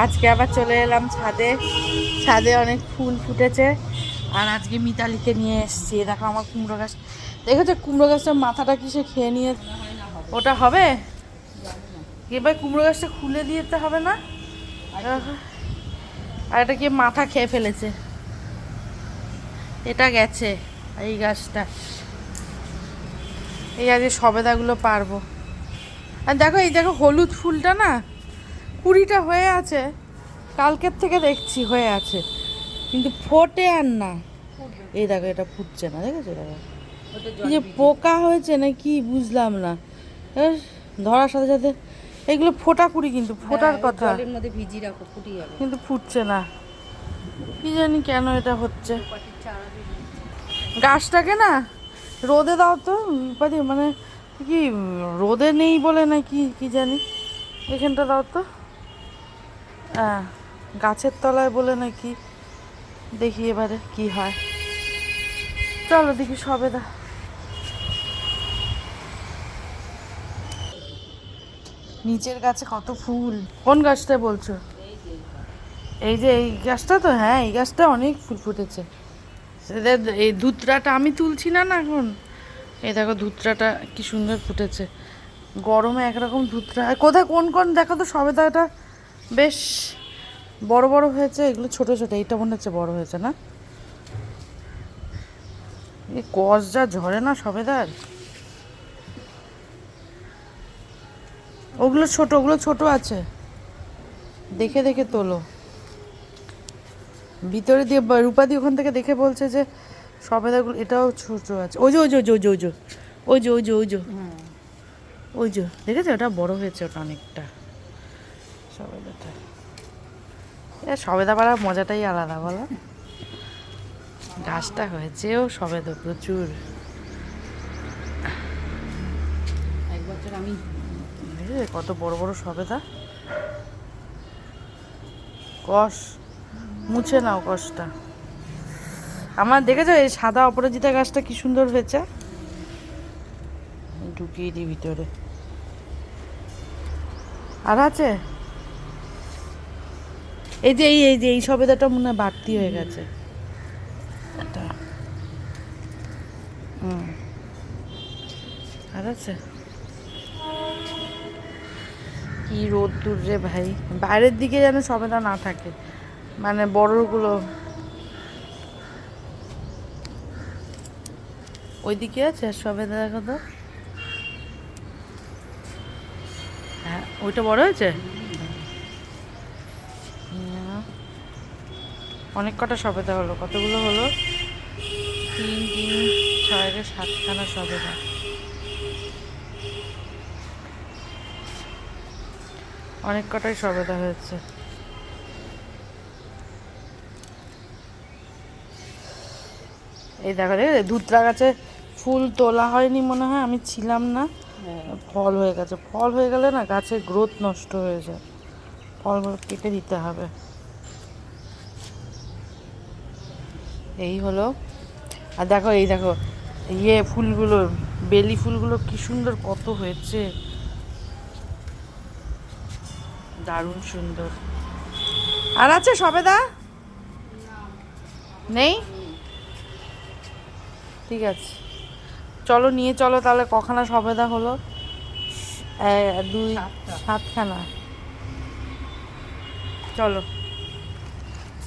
আজকে আবার চলে এলাম ছাদে। ছাদে অনেক ফুল ফুটেছে। আর আজকে মিতালিকে নিয়ে এসেছি। দেখো আমার কুমড়ো গাছ। দেখেছ কুমড়ো গাছটার মাথাটা কিসে খেয়ে নিয়ে ওটা হবে? এবার কুমড়ো গাছটা খুলে দিতে হবে না? আর এটা কি মাথা খেয়ে ফেলেছে? এটা গেছে এই গাছটা। এই আজকে সবেদাগুলো পারব। আর দেখো, এই দেখো হলুদ ফুলটা না? কুড়িটা হয়ে আছে কালকের থেকে দেখছি হয়ে আছে। কিন্তু ফোটে আর না। এই দেখো এটা ফুটছে না দেখেছ দেখো যে পোকা হয়েছে না কি বুঝলাম না। ধরার সাথে সাথে এগুলো ফোটা কুড়ি কিন্তু ফোটার কথা। জলের মধ্যে ভিজিয়ে রাখো ফুটে যাবে। কিন্তু ফুটছে না। কি জানি কেন এটা হচ্ছে। গাছটাকে না রোদে দাও তো মানে কি রোদে নেই বলে না কি কি জানি। এখানটা দাও তো। হ্যাঁ গাছের তলায় বলে নাকি? দেখি এবারে কি হয়। চলো দেখি সবে দা। নিচের গাছে কত ফুল। কোন গাছটা বলছো? এই যে এই গাছটা তো হ্যাঁ এই গাছটা অনেক ফুল ফুটেছে। এই ধুতরাটা আমি তুলছি না না এখন। এই দেখো ধুতরাটা কি সুন্দর ফুটেছে। গরমে একরকম ধুতরা। কোথায় কোন কোন, দেখো তো সবেদাটা বেশ বড় বড় হয়েছে এগুলো ছোট ছোট এইটা মনে হচ্ছে বড় হয়েছে না? এই কস যা ঝরে না সবেদার? ওগুলো ছোট ওগুলো ছোট আছে। দেখে দেখে তোলো। ভিতরে দিয়ে রূপাদি ওখান থেকে দেখে বলছে যে সবেদাগুলো এটাও ছোট আছে। ওই যে ওই যে ওই যে ওই যে ওই যে ওই যে ওই যে হ্যাঁ ওই যে দেখেছ? ওটা বড় হয়েছে ওটা অনেকটা। সবেদাটা সবেদা পাড়ার মজাটাই আলাদা বলো? গাছটা হয়েছেও সবেদা প্রচুর। এক বছর আমি। কত বড় বড় সবেদা। কষ মুছে নাও কষটা। আমার দেখেছ এই সাদা অপরাজিতা গাছটা কি সুন্দর হয়েছে? ঢুকিয়ে দিই ভিতরে। আর আছে? এই যে, এই এই যে, এই সবেদাটা মনে হয় বাড়তি হয়ে গেছে। এটা। হুম। আর আছে? কি রোদ দূর রে ভাই। বাইরের দিকে যেন সবেদা না থাকে। মানে বড়গুলো। ওইদিকে আছে সবেদা, দেখো তো। হ্যাঁ ওইটা বড় হয়েছে না। অনেক কটা সবেদা হলো। কতগুলো হলো? তিন তিন ছয় সাতখানা সবেদা। অনেক কটাই সবেদা হয়েছে। এই দেখো দেখো ধুতরা গাছে ফুল তোলা হয়নি মনে হয় আমি ছিলাম না। হ্যাঁ। ফল হয়ে গেছে। ফল হয়ে গেলে না গাছের গ্রোথ নষ্ট হয়ে যায়। ফলগুলো কেটে দিতে হবে। এই হলো। আর দেখো এই দেখো ইয়ে ফুলগুলো বেলি ফুলগুলো কি সুন্দর কত হয়েছে। দারুণ সুন্দর। আর আছে সবেদা? নেই? ঠিক আছে। চলো নিয়ে চলো তাহলে কখানা সবেদা হলো। দুই সাতখানা। চলো।